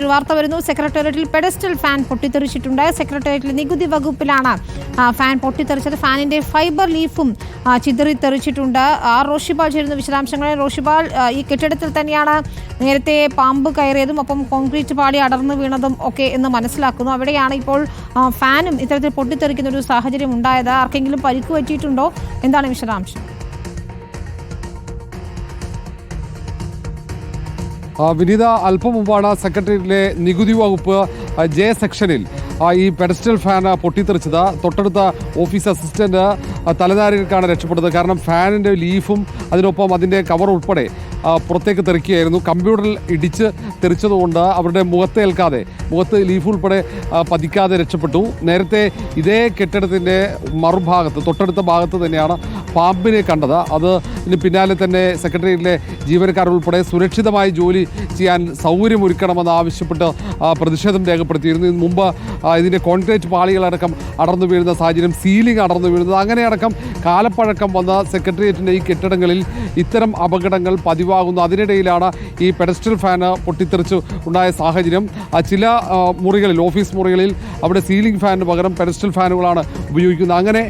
ഒരു വാർത്ത വരുന്നു. സെക്രട്ടേറിയറ്റിൽ പെഡസ്റ്റൽ ഫാൻ പൊട്ടിത്തെറിച്ചിട്ടുണ്ട്. സെക്രട്ടേറിയറ്റിൽ നികുതി വകുപ്പിലാണ് ഫാൻ പൊട്ടിത്തെറിച്ചത്. ഫാനിന്റെ ഫൈബർ ലീഫും ചിതറിത്തെറിച്ചിട്ടുണ്ട്. ആ റോഷിബാൽ ചേരുന്ന വിശദാംശങ്ങളെ റോഷിബാൽ ഈ കെട്ടിടത്തിൽ തന്നെയാണ് നേരത്തെ പാമ്പ് കയറിയതും ഒപ്പം കോൺക്രീറ്റ് പാളി അടർന്നു വീണതും ഒക്കെ എന്ന് മനസ്സിലാക്കുന്നു. അവിടെയാണ് ഇപ്പോൾ ഫാനും ഇത്തരത്തിൽ പൊട്ടിത്തെറിക്കുന്ന ഒരു സാഹചര്യം ഉണ്ടായത്. ആർക്കെങ്കിലും പരിക്ക് പറ്റിയിട്ടുണ്ടോ? എന്താണ് വിശദാംശം? വിനീത അല്പം മുമ്പാണ് സെക്രട്ടേറിയറ്റിലെ നികുതി വകുപ്പ് ജെ സെക്ഷനിൽ ഈ പെഡസ്റ്റൽ ഫാൻ പൊട്ടിത്തെറിച്ചത്. തൊട്ടടുത്ത ഓഫീസ് അസിസ്റ്റന്റ് തലനാരികൾക്കാണ് രക്ഷപ്പെട്ടത്. കാരണം ഫാനിന്റെ ലീഫും അതിനൊപ്പം അതിന്റെ കവർ ഉൾപ്പെടെ പുറത്തേക്ക് തെറിക്കുകയായിരുന്നു. കമ്പ്യൂട്ടറിൽ ഇടിച്ച് തെറിച്ചതുകൊണ്ട് അവരുടെ മുഖത്തേൽക്കാതെ മുഖത്ത് ലീഫ് ഉൾപ്പെടെ പതിക്കാതെ രക്ഷപ്പെട്ടു. നേരത്തെ ഇതേ കെട്ടിടത്തിന്റെ മറുഭാഗത്ത് തൊട്ടടുത്ത ഭാഗത്ത് തന്നെയാണ് പാമ്പിനെ കണ്ടത്. അത് പിന്നാലെ തന്നെ സെക്രട്ടേറിയറ്റിലെ ജീവനക്കാർ ഉൾപ്പെടെ സുരക്ഷിതമായി ജോലി ചെയ്യാൻ സൗകര്യമൊരുക്കണമെന്ന് ആവശ്യപ്പെട്ട് പ്രതിഷേധം രേഖപ്പെടുത്തിയിരുന്നു. ഇതിന് മുമ്പ് ഇതിന്റെ കോൺക്രീറ്റ് പാളികളടക്കം അടർന്നു വീഴുന്ന സാഹചര്യം സീലിംഗ് അടർന്നു വീഴുന്നത് അങ്ങനെയടക്കം കാലപ്പഴക്കം വന്ന സെക്രട്ടേറിയറ്റിന്റെ ഈ കെട്ടിടങ്ങളിൽ ഇത്തരം അപകടങ്ങൾ പതിവാകുന്നു അതിനിടയിലാണ് ഈ പെഡസ്റ്റൽ ഫാന് പൊട്ടിത്തെറിച്ച് ഉണ്ടായ സാഹചര്യം. ആ, ചില മുറികളിൽ ഓഫീസ് മുറികളിൽ അവിടെ സീലിംഗ് ഫാനിന് പകരം പെഡസ്റ്റൽ ഫാനുകളാണ് ഉപയോഗിക്കുന്നത്. അങ്ങനെ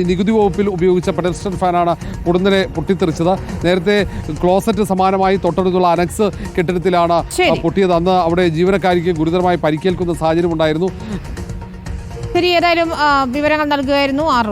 ഈ നികുതി വകുപ്പിൽ ഉപയോഗിച്ച പെഡസ്റ്റൽ ഫാനാണ് ഉടനെ പൊട്ടിത്തെറിച്ചത്. നേരത്തെ ക്ലോസറ്റ് സമാനമായി തൊട്ടടുത്തുള്ള അനക്സ് കെട്ടിടത്തിലാണ്. പൊട്ടിയത്. അന്ന് അവിടെ ജീവനക്കാരിക്ക് ഗുരുതരമായി പരിക്കേൽക്കുന്ന സാഹചര്യം ഉണ്ടായിരുന്നു ശരി ഏതായാലും വിവരങ്ങൾ നൽകുകയായിരുന്നു ആർ